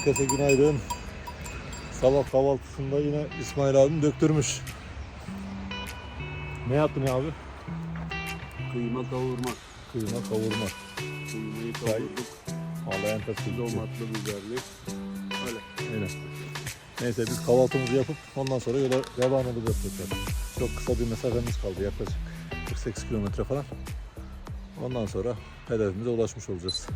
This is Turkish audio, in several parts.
Herkese günaydın. Sabah kahvaltısında yine İsmail abim döktürmüş. Ne yaptın ya abi? Kıyma kavurma. Kıyma kavurma. Kıymayı kavurduk. Ağlayan tasvir. Domatlı biberli. Öyle. Aynen. Neyse biz kahvaltımızı yapıp ondan sonra yola devam edeceğiz tekrar. Çok kısa bir mesafemiz kaldı yaklaşık 48 kilometre falan. Ondan sonra hedefimize ulaşmış olacağız.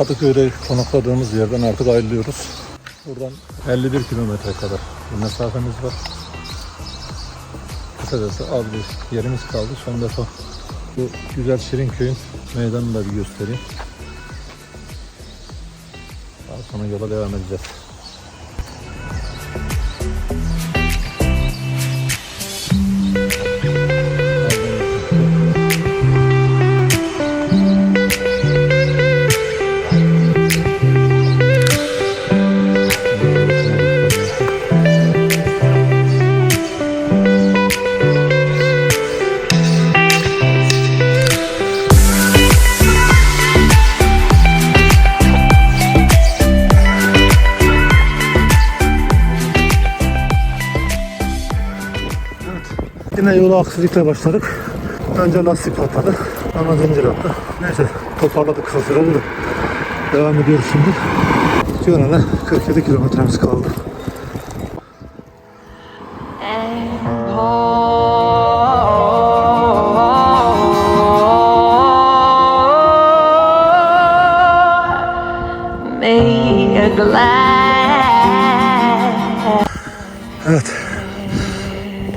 Kadıköy'de konakladığımız yerden artık ayrılıyoruz. Buradan 51 kilometre kadar bir mesafemiz var. Kısacası az bir yerimiz kaldı. Son defa bu güzel şirin köyün meydanını da bir göstereyim. Daha sonra yola devam edeceğiz. Aksilikle başladık. Önce lastik patladı. Ama zincir attı. Neyse toparladık kısa sürede de. Devam ediyoruz şimdi. Yönele 47 kilometremiz kaldı. Evet.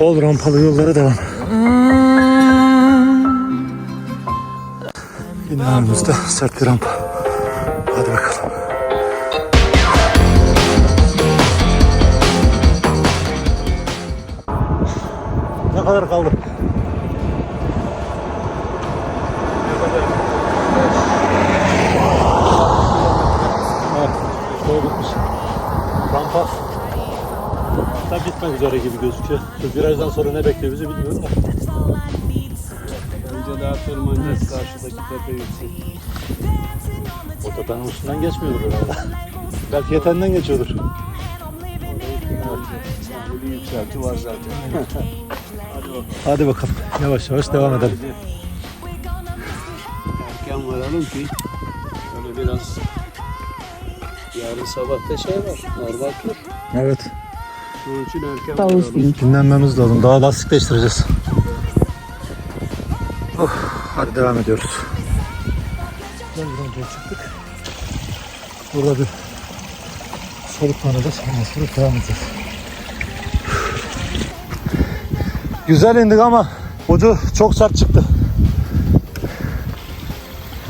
Bol rampalı yollara devam. Önümüzde sert bir rampa. Hadi bakalım. Ne kadar kaldı? Rampa da bitmek üzere gibi gözüküyor. Virajdan sonra ne bekliyor bizi bilmiyorum da. Daha tırmanacağız karşıdaki tepe yüksek. O tepenin üstünden geçmiyordur herhalde. Belki yetenden geçiyordur. Bir yükselti var zaten. Hadi bakalım. Hadi bakalım. Yavaş yavaş devam edelim. Erken varalım ki böyle biraz yarın sabah da şey var. Normal tur. Evet. Onun için erken varalım. Dinlenmemiz lazım. Daha lastik değiştireceğiz. Oh, hadi devam ediyoruz. Buradan çıktık. Burada bir soluklanacağız. Ondan sonra devam edeceğiz. Güzel indik ama ucu çok sert çıktı.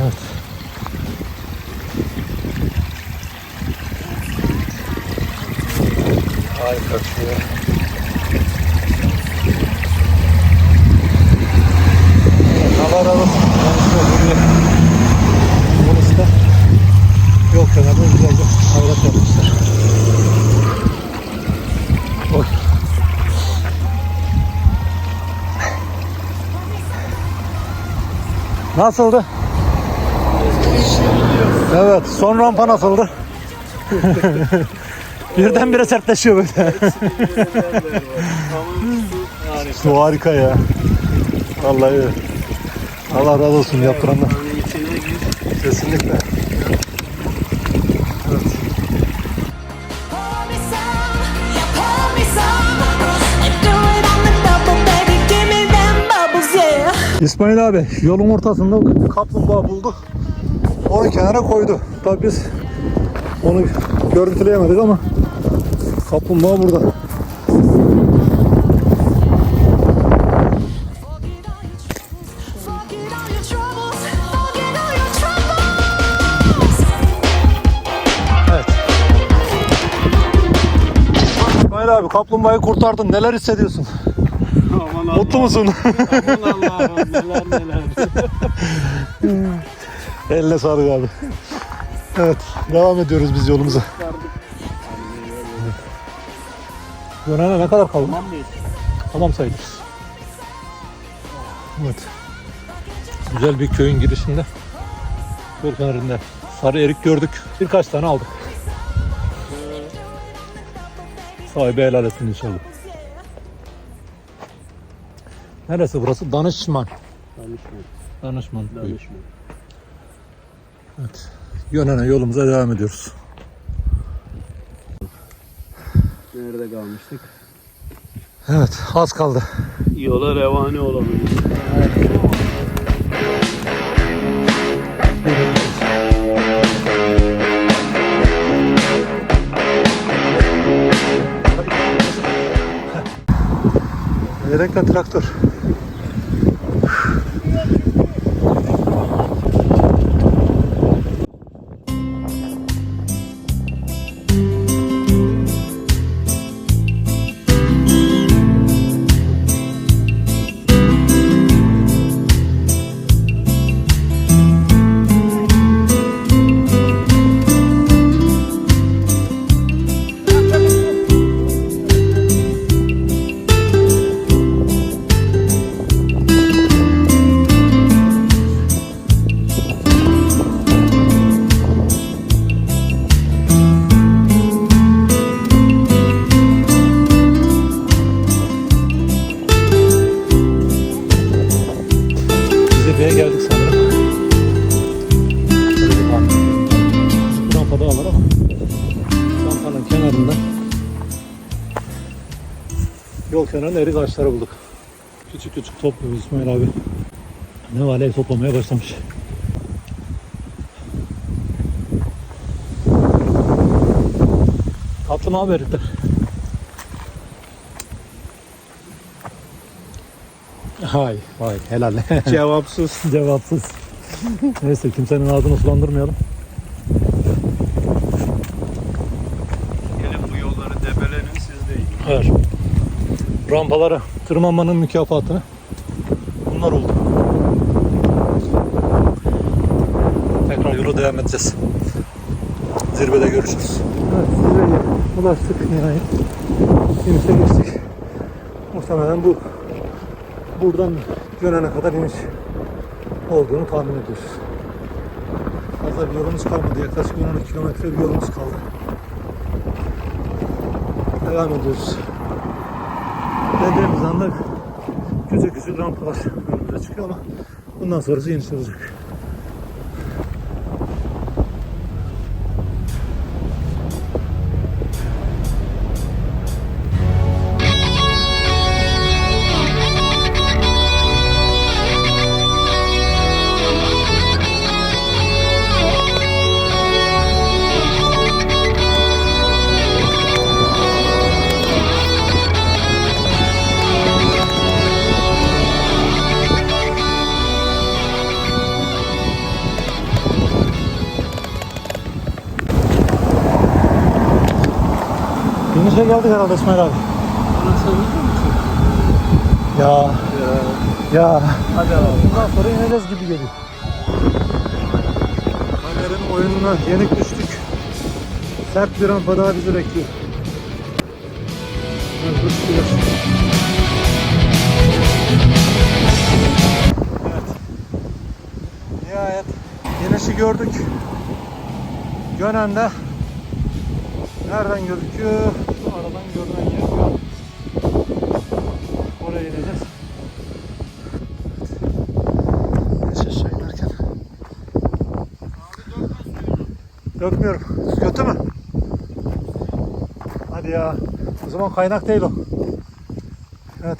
Evet. Harika şuraya. Allah buraya. Burası da yol kenarında güzel bir avrat yapmışlar. Oy. Nasıldı? Evet, son rampa nasıldı? Birdenbire sertleşiyor böyle. Su harika ya. Vallahi Allah razı olsun yaptıranlar. Kesinlikle. Evet. İsmail abi yolun ortasında kaplumbağa buldu. Onu kenara koydu. Tabii biz onu görüntüleyemedik ama kaplumbağa burada. İsmail abi kaplumbağayı kurtardın. Neler hissediyorsun? Aman Allah. Mutlu musun? Aman Allah'ım neler neler. Eline sağlık abi. Evet. Devam ediyoruz biz yolumuza. Yönene ne kadar kaldı? Tamam mıyız? Tamam sayılır. Evet. Güzel bir köyün girişinde. Yol kenarında sarı erik gördük. Birkaç tane aldık. Sahibi helal etsin inşallah. Neresi burası? Danışman. Danışma. Danışman köyü. Danışma. Evet. Yönene yolumuza devam ediyoruz. Nerede kalmıştık? Evet az kaldı. Yola revani olabilir. Direkle traktör. Zirveye geldik sanırım. Şöyle bir bir rampa daha var ama rampanın kenarında yol kenarında erik ağaçları bulduk. Küçük küçük topluyoruz İsmail abi. Ne var toplamaya başlamış. Tatlı mı abi Hay hay helal. Cevapsız. Cevapsız. Neyse kimsenin ağzını sulandırmayalım. Gelin bu yolları debelenin siz değil. Evet. Rampalara tırmanmanın mükafatını bunlar oldu. Tekrar yola devam edeceğiz. Zirvede görüşürüz. Evet, zirveye ulaştık nihayet. İnişe geçtik. Muhtemelen bu buradan Gönen'e kadar iniş olduğunu tahmin ediyoruz. Fazla bir yolumuz kalmadı. Yaklaşık 12 kilometre bir yolumuz kaldı. Devam ediyoruz. Dediğimiz anda küçük küçük rampalar önümüze çıkıyor ama bundan sonrası iniş olacak. İnişe geldik herhalde İsmail abi. Diyorsun? Ya ya. Hadi abi. Bundan sonra ineceğiz gibi geliyor. Kameranın oyununa yenik düştük. Sert bir rampa daha bizi bekliyor. Evet. Nihayet inişi gördük. Gönen'de nereden gözüküyor? Aradan görünen yer. Oraya ineceğiz. Aşağı inerken. Dökmüyorum. Kötü mü? Hadi ya. O zaman kaynak değil o. Evet.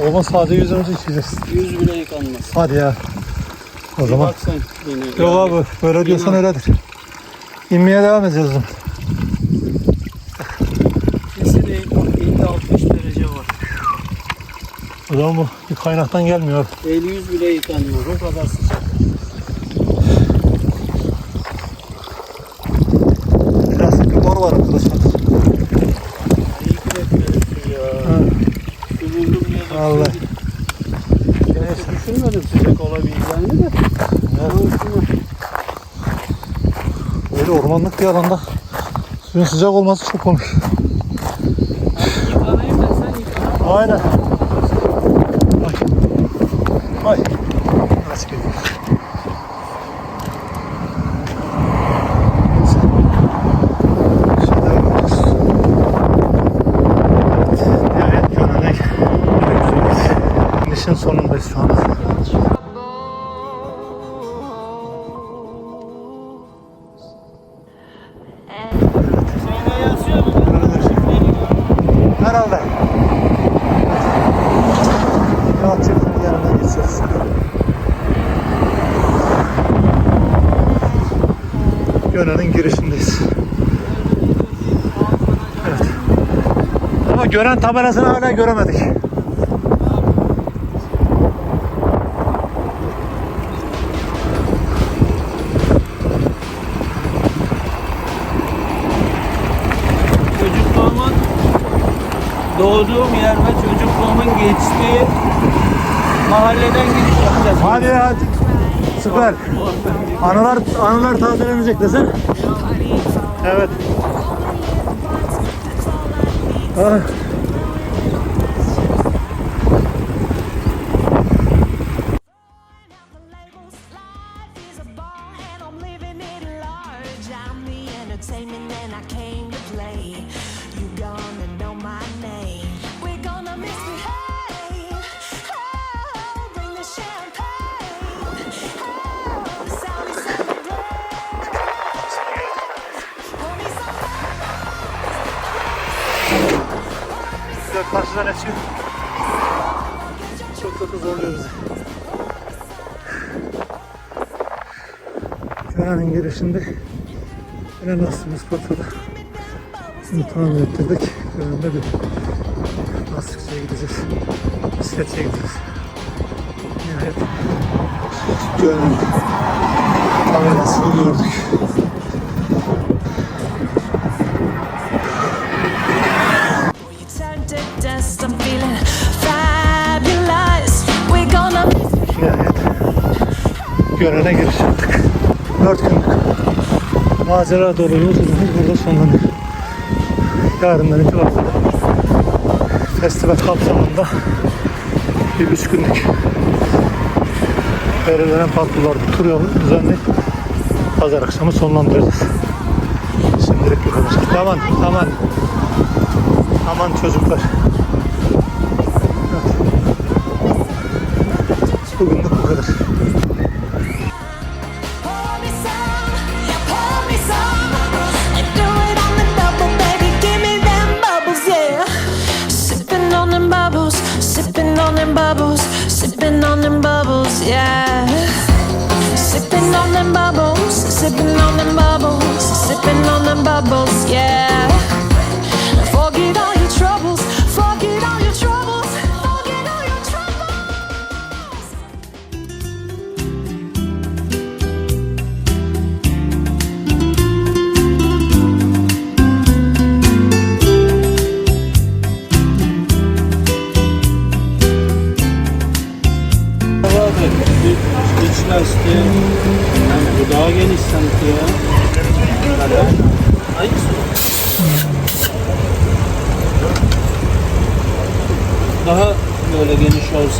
O zaman sadece yüzümüzü yıkayacağız. Yüz bile yıkanmaz. Hadi ya. O Bir zaman. bak sen yine. Yok abi böyle diyorsan öyledir. İnmeye devam edeceğiz o zaman. O zaman bu bir kaynaktan gelmiyor. El yüz bile yıkanmaz. O kadar sıcak. Plastik bir boru var arkadaşlar. İyi ki de etmedik ya. Ha. Su buldum diye de Allah. Hiç düşünmedim sıcak olabileceğini de. Böyle ormanlık bir alanda suyun sıcak olması çok komik. Yıkanayım da sen yıkan. Aynen. Girişin sonundayız şu anda. Herhalde. Yalçın'ın yanına geçiyoruz. Gönen'in girişindeyiz. Evet. Ama Gönen tabelasını hala göremedik. Doğduğum yer ve çocukluğumun geçtiği mahalleden giriş yapacağız. Hadi hadi. Süper. Anılar anılar tazelenecek desene. Evet. Ah. Güzel karşıdan esiyor. Çok kötü zorluyor bizi. Köya'nın girişinde yine lastiğimiz patladı. Şimdi tamir ettirdik. Köya'nda bir lastikçiye gideceğiz. Bisikletçiye gideceğiz. Nihayet Köya'nın tabelasını gördük. Gönen'e giriş yaptık. 4 günlük macera dolu yolculuğumuz burada sonlanıyor. Yarından itibaren festival kapsamında bir üç günlük belirlenen parkurlarda tur yolu düzenli pazar akşamı sonlandıracağız. Şimdilik bu kadar. Tamam, tamam. Aman çocuklar. Evet. Bugünlük bu kadar. Them bubbles, sipping on them bubbles, yeah.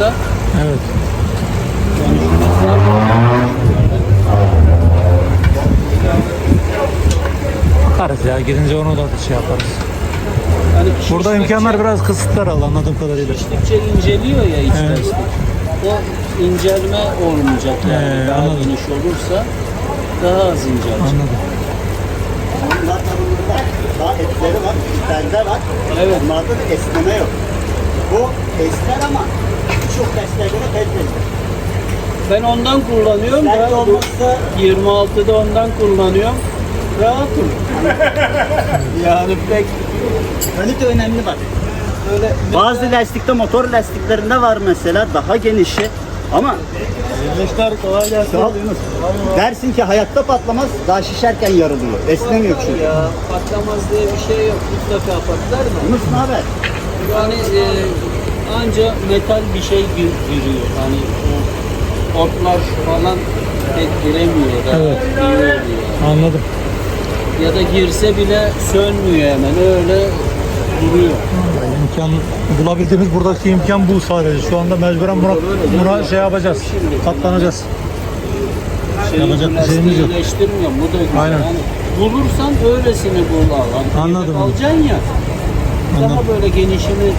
Olsa Evet. yani Bakarız ya gidince onu da şey yaparız. hani Burada imkanlar biraz kısıtlı herhalde anladığım kadarıyla. Şiştikçe inceliyor ya iç Evet. O incelme olmayacak yani. Ee, daha anladım. geniş olursa daha az incelecek. Anladım. Bunlar tadında daha etleri var, bende var. Evet. Bunlarda da esneme yok. Bu esner ama birçok lastiğe göre kaliteli. Ben ondan kullanıyorum Belki da olmazsa 26'da ondan kullanıyorum. Rahatım. yani pek kalite önemli bak. öyle Bazı lastikte motor lastiklerinde var mesela daha genişi ama Arkadaşlar kolay gelsin. sağ ol Yunus. Dersin ki hayatta patlamaz daha şişerken yarılıyor. Esnemiyor çünkü. Ya patlamaz diye bir şey yok. Mutlaka patlar da. Yunus ne haber? Yani e, anca metal bir şey gir- giriyor. Hani otlar falan pek giremiyor da Evet. Anladım. Ya da girse bile sönmüyor hemen öyle duruyor. İmkan bulabildiğimiz buradaki imkan bu sadece. Şu anda mecburen buna, buna şey yapacağız. Katlanacağız. Şeyi, Yapacak bir şeyimiz yok. Bu da güzel. Aynen. Yani bulursan öylesini bul al. Hani Anladım. Alacaksın ya. Daha Anladım. böyle genişini.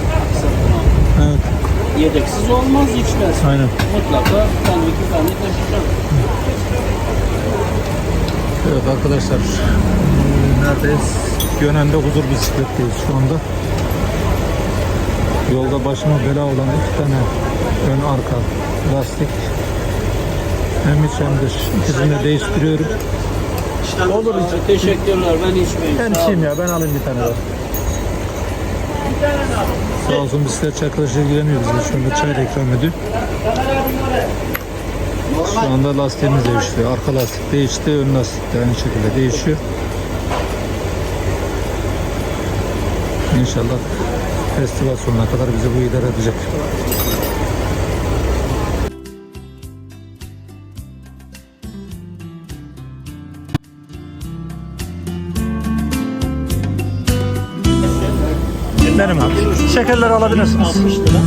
Yedeksiz olmaz içmez. Aynen. Mutlaka tane iki tane taşıyacağım. Evet arkadaşlar neredeyiz? Gönen'de huzur bisikletteyiz şu anda. Yolda başıma bela olan iki tane ön arka lastik hem iç hem dış ikisini de değiştiriyorum. Olur Teşekkürler ben içmeyeyim. Ben içeyim ya ben alayım bir tane daha. Sağ olsun bisikletçi arkadaş ilgileniyor bize şu anda çay ikram ediyor. Şu anda lastiğimiz değişiyor. Arka lastik değişti, ön lastik de aynı şekilde değişiyor. İnşallah festival sonuna kadar bizi bu idare edecek. Şekerleri alabilirsiniz. 60 lira.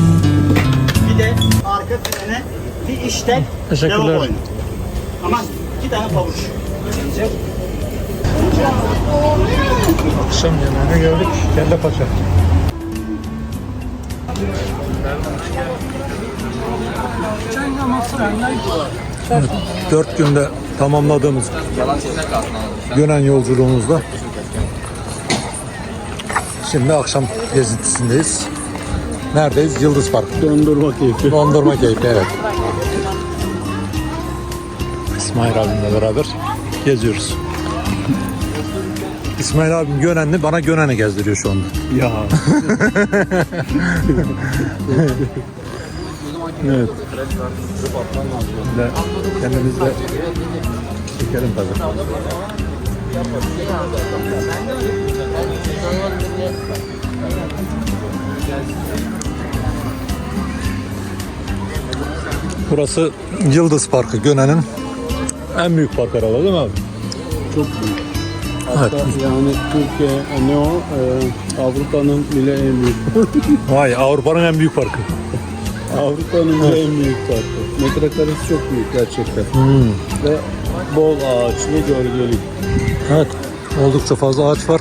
Bir de arka frene bir işten Teşekkürler. oyunu. Ama iki tane pabuç. Akşam yemeğine geldik. Kelle paça. Evet, dört günde tamamladığımız Gönen yolculuğumuzda şimdi akşam gezintisindeyiz. Neredeyiz? Yıldız Park. Dondurma keyfi. Dondurma keyfi evet. İsmail abimle beraber geziyoruz. İsmail abim Gönenli bana Gönen'i gezdiriyor şu anda. Ya. Evet. Ve kendimiz de çekelim tabii. Burası Yıldız Parkı Gönen'in en büyük park herhalde değil mi abi? Çok büyük. Evet. Yani Türkiye ne o? Ee, Avrupa'nın bile en büyük. Vay Avrupa'nın en büyük parkı. Avrupa'nın bile en büyük parkı. Metrekaresi çok büyük gerçekten. Hmm. Ve bol ağaçlı, gölgeli. Evet. Oldukça fazla ağaç var.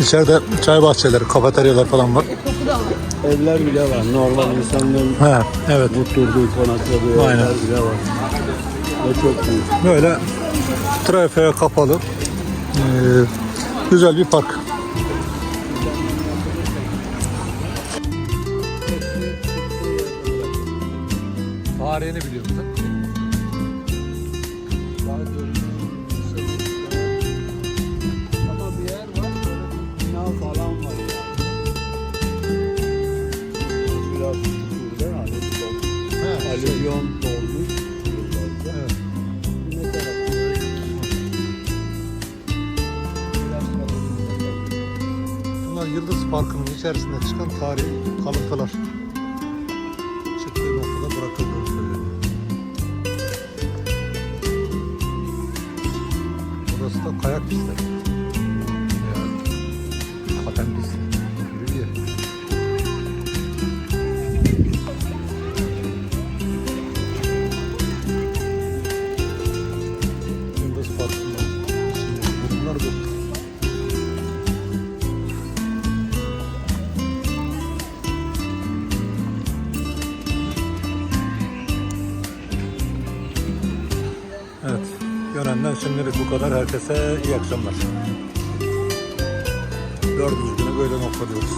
İçeride çay bahçeleri, kafeteryalar falan var. Evler bile var. Normal insanların He, evet. oturduğu, konakladığı Aynen. evler bile var. Ve çok büyük. Böyle trafiğe kapalı ee, güzel bir park. Tarihini biliyor Yıldız Parkı'nın içerisinde çıkan tarihi kalıntılar. Çıktığı noktada bırakıldığını söylüyor. Burası da kayak pistleri. Yönenden şimdilik bu kadar. Herkese iyi akşamlar. Dördüncü günü böyle noktalıyoruz.